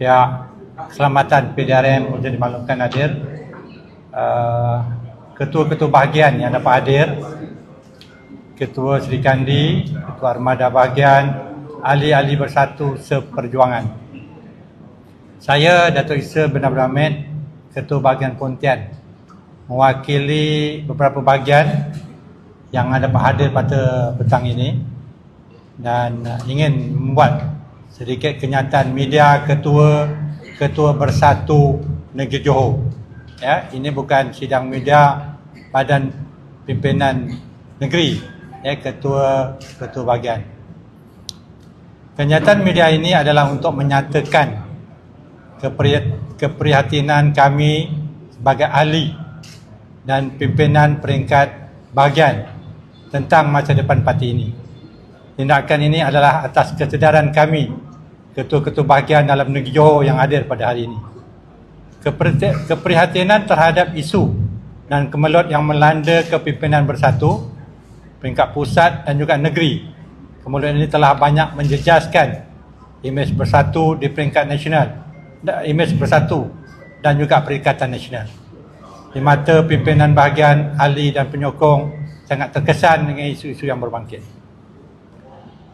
pihak keselamatan PDRM untuk dimaklumkan hadir uh, ketua-ketua bahagian yang dapat hadir Ketua Sri Kandi, Ketua Armada Bahagian, ahli-ahli bersatu seperjuangan. Saya Datuk Isa bin Abdul Ketua Bahagian Pontian, mewakili beberapa bahagian yang dapat hadir pada petang ini dan ingin membuat sedikit kenyataan media ketua ketua bersatu negeri Johor. Ya, ini bukan sidang media badan pimpinan negeri, ya ketua ketua bahagian. Kenyataan media ini adalah untuk menyatakan kepri- keprihatinan kami sebagai ahli dan pimpinan peringkat bahagian tentang masa depan parti ini. Tindakan ini adalah atas kesedaran kami ketua-ketua bahagian dalam negeri Johor yang hadir pada hari ini. Kepri- Keprihatinan terhadap isu dan kemelut yang melanda kepimpinan bersatu peringkat pusat dan juga negeri. Kemudian ini telah banyak menjejaskan imej bersatu di peringkat nasional, imej bersatu dan juga perikatan nasional. Di mata pimpinan bahagian, ahli dan penyokong sangat terkesan dengan isu-isu yang berbangkit.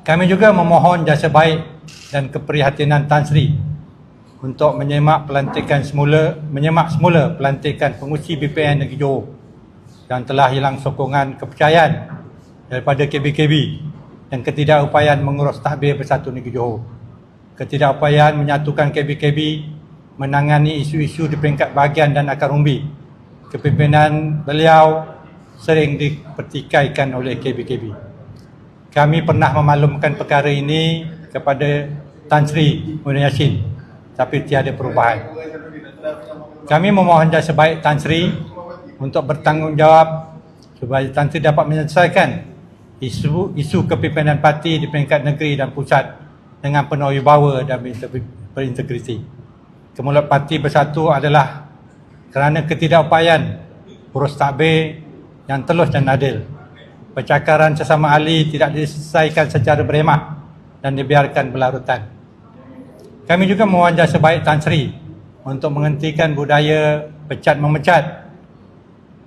Kami juga memohon jasa baik dan keprihatinan Tan Sri untuk menyemak pelantikan semula menyemak semula pelantikan pengusi BPN Negeri Johor dan telah hilang sokongan kepercayaan daripada KBKB dan ketidakupayaan mengurus tahbir bersatu Negeri Johor. Ketidakupayaan menyatukan KBKB menangani isu-isu di peringkat bahagian dan akar umbi. Kepimpinan beliau sering dipertikaikan oleh KBKB. Kami pernah memaklumkan perkara ini kepada Tan Sri Muhammad Yassin tapi tiada perubahan. Kami memohon jasa baik Tan Sri untuk bertanggungjawab supaya Tan Sri dapat menyelesaikan isu isu kepimpinan parti di peringkat negeri dan pusat dengan penuh wibawa dan berintegri- berintegriti. Kemulut parti bersatu adalah kerana ketidakupayaan urus takbir yang telus dan adil. Percakaran sesama ahli tidak diselesaikan secara berhemah dan dibiarkan berlarutan. Kami juga memohon jasa baik Tan Sri untuk menghentikan budaya pecat memecat.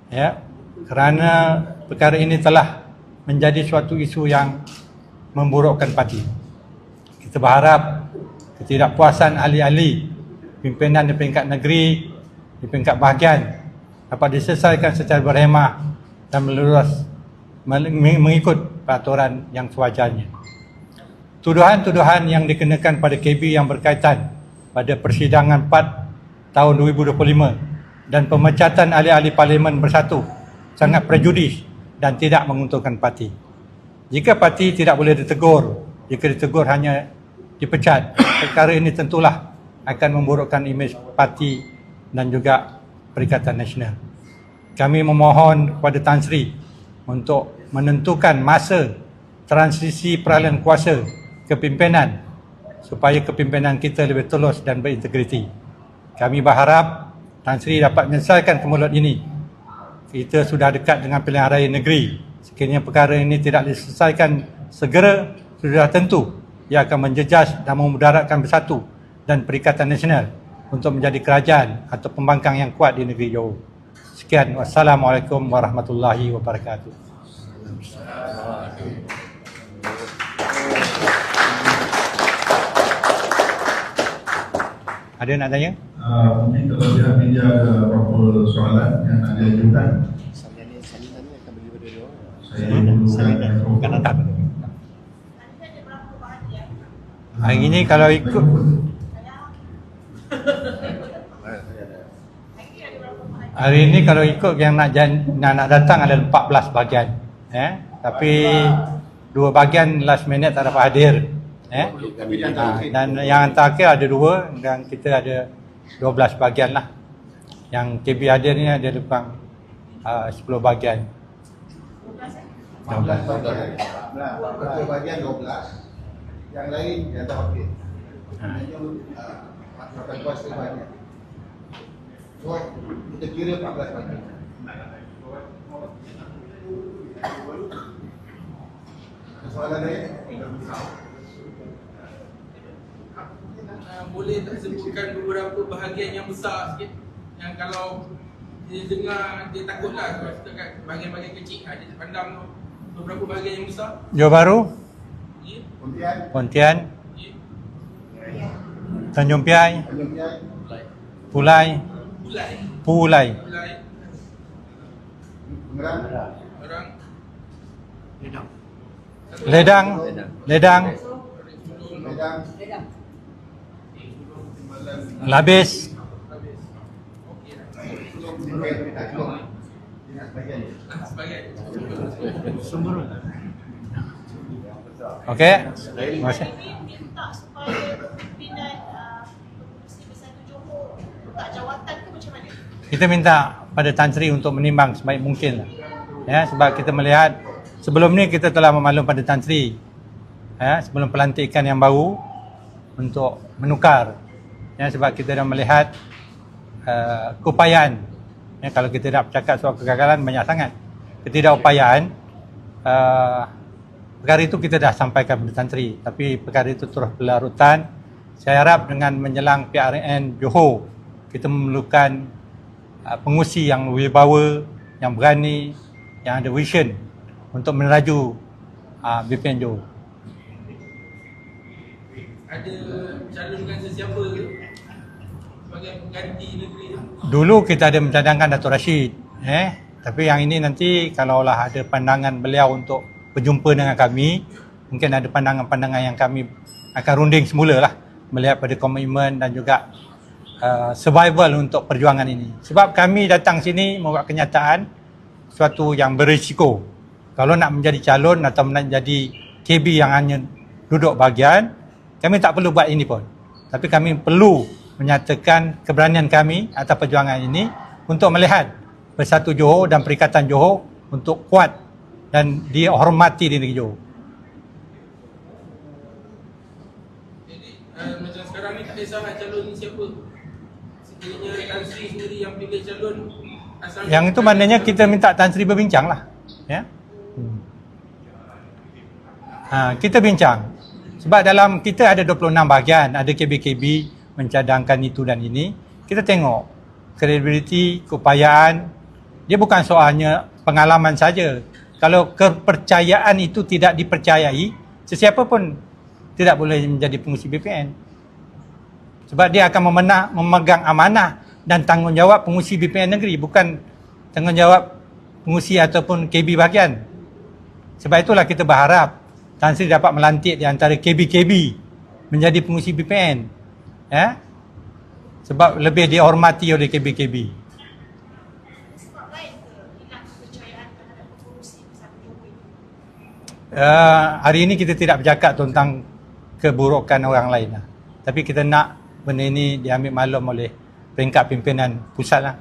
Ya, kerana perkara ini telah menjadi suatu isu yang memburukkan parti. Kita berharap ketidakpuasan ahli-ahli pimpinan di peringkat negeri, di peringkat bahagian dapat diselesaikan secara berhemah dan meng- mengikut peraturan yang sewajarnya. Tuduhan-tuduhan yang dikenakan pada KB yang berkaitan pada persidangan 4 tahun 2025 dan pemecatan ahli-ahli parlimen bersatu sangat prejudis dan tidak menguntungkan parti. Jika parti tidak boleh ditegur, jika ditegur hanya dipecat, perkara ini tentulah akan memburukkan imej parti dan juga Perikatan Nasional. Kami memohon kepada Tan Sri untuk menentukan masa transisi peralihan kuasa kepimpinan supaya kepimpinan kita lebih tulus dan berintegriti. Kami berharap Tan Sri dapat menyelesaikan kemulut ini. Kita sudah dekat dengan pilihan raya negeri. Sekiranya perkara ini tidak diselesaikan segera, sudah tentu ia akan menjejas dan memudaratkan bersatu dan Perikatan Nasional untuk menjadi kerajaan atau pembangkang yang kuat di negeri Johor. Sekian. Wassalamualaikum warahmatullahi wabarakatuh. Ada nak tanya? Uh, mungkin kalau pihak media ada apa-apa soalan yang nak diajukan, saya Bukan. Hari ini kalau ikut Hari ini kalau ikut yang nak jan, nak, nak datang ada 14 bahagian. Eh? Tapi dua bahagian last minute tak dapat hadir. Eh? Ha, dan yang terakhir ada dua dan kita ada 12 bahagian lah. Yang KB hadir ni ada lebih kurang uh, 10 bahagian. 12. Nah, betul bagian 12 Yang lain yang tak wakil Ha. Makan kuasa banyak So, kita kira 14 bagian Ada Soalan lain? boleh tak sebutkan beberapa bahagian yang besar sikit? Yang kalau dia dengar dia takutlah sebab setakat bahagian-bahagian kecil ada pandang beberapa bahagian yang besar. Johor Bahru, ya. Pontian, Pontian, ya. Tanjung Piai, Tanjung Piai, Pulai, Ulai Pulai, Ulai Pengerang, orang Ledang, Ledang, Medan, Labis, Simpang, Kelong. Dinas bahagian. sebagai okey. Terima kasih. Minta supaya pimpinan uh, Komisi Bersatu Johor buka jawatan ke macam mana? Kita minta pada Tan Sri untuk menimbang sebaik mungkin lah. Ya, sebab kita melihat sebelum ni kita telah memaklum pada Tan Sri ya, sebelum pelantikan yang baru untuk menukar. Ya, sebab kita dah melihat uh, keupayaan. Ya, kalau kita nak bercakap soal kegagalan banyak sangat. Ketidakupayaan uh, perkara itu kita dah sampaikan kepada Tan Sri tapi perkara itu terus berlarutan. Saya harap dengan menjelang PRN Johor kita memerlukan uh, pengusi yang berwibawa, yang berani, yang ada vision untuk meneraju uh, BPN Johor. ada calonkan sesiapa ke? Sebagai pengganti negeri Dulu kita ada mencadangkan Datuk Rashid, eh, tapi yang ini nanti kalaulah ada pandangan beliau untuk berjumpa dengan kami, mungkin ada pandangan-pandangan yang kami akan runding semula lah melihat pada komitmen dan juga uh, survival untuk perjuangan ini. Sebab kami datang sini membuat kenyataan suatu yang berisiko. Kalau nak menjadi calon atau nak jadi KB yang hanya duduk bahagian, kami tak perlu buat ini pun. Tapi kami perlu menyatakan keberanian kami atas perjuangan ini untuk melihat Bersatu Johor dan Perikatan Johor untuk kuat dan dihormati di negeri Johor. jadi uh, macam sekarang ni tak kisahlah calon siapa Tan Sri sendiri yang pilih calon asal Yang itu maknanya kita minta Tan Sri berbincang lah. Ya? Hmm. Ha, kita bincang. Sebab dalam kita ada 26 bahagian, ada KBKB mencadangkan itu dan ini. Kita tengok kredibiliti, keupayaan. Dia bukan soalnya pengalaman saja. Kalau kepercayaan itu tidak dipercayai, sesiapa pun tidak boleh menjadi pengusi BPN. Sebab dia akan memenah, memegang amanah dan tanggungjawab pengusi BPN negeri bukan tanggungjawab pengusi ataupun KB bahagian. Sebab itulah kita berharap Tan Sri dapat melantik di antara KB-KB menjadi pengusi BPN. Ya? Sebab lebih dihormati oleh KB-KB. Uh, hari ini kita tidak bercakap tentang keburukan orang lain lah. Tapi kita nak benda ini diambil maklum oleh peringkat pimpinan pusat lah.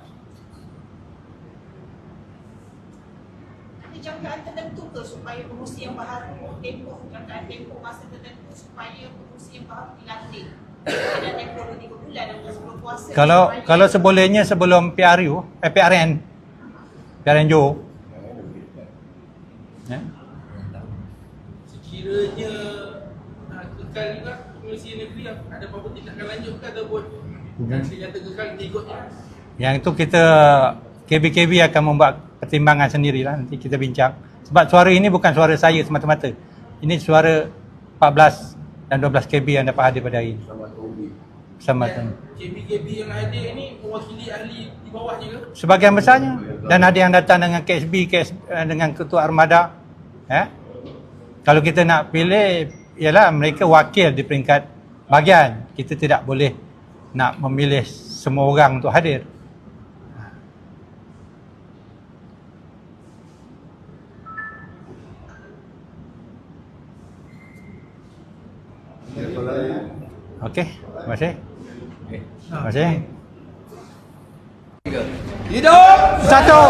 Ada jangkaan tertentu ke supaya pengurusi yang baru tempoh jangkaan tempoh masa tertentu supaya pengurusi yang baru dilantik? Ada tempoh 2-3 bulan atau sebelum puasa. Kalau kalau sebolehnya sebelum PRU, eh, PRN, PRN Johor. Ya? sekiranya uh, kekal juga pengurusi negeri ada apa-apa tindakan lanjut ke ataupun ikutnya Yang itu kita KB-KB akan membuat pertimbangan sendirilah nanti kita bincang. Sebab suara ini bukan suara saya semata-mata. Ini suara 14 dan 12 KB yang dapat hadir pada hari ini. Tu. KB-KB yang hadir ini mewakili ahli di bawahnya ke? Sebagian besarnya dan ada yang datang dengan KSB, KS, eh, dengan ketua armada. Ya? Kalau kita nak pilih ialah mereka wakil di peringkat bahagian. Kita tidak boleh nak memilih semua orang untuk hadir. Okey, terima kasih. Terima kasih. Hidup! Satu.